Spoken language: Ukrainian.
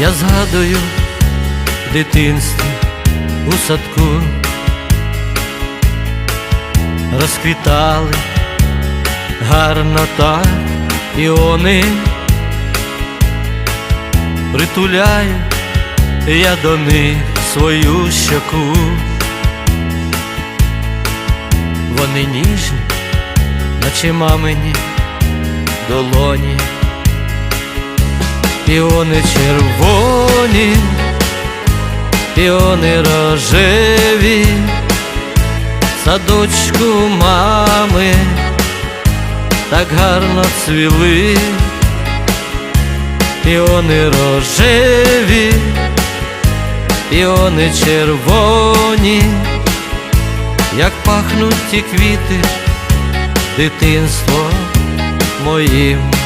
Я згадую в дитинстві у садку. Розквітали гарно так піони, притуляю я до них свою щоку. Вони ніжні, наче мамині долоні, піони червоні, піони рожеві, садочку мами так гарно цвіли, піони рожеві, піони червоні, як пахнуть ті квіти, дитинство моїм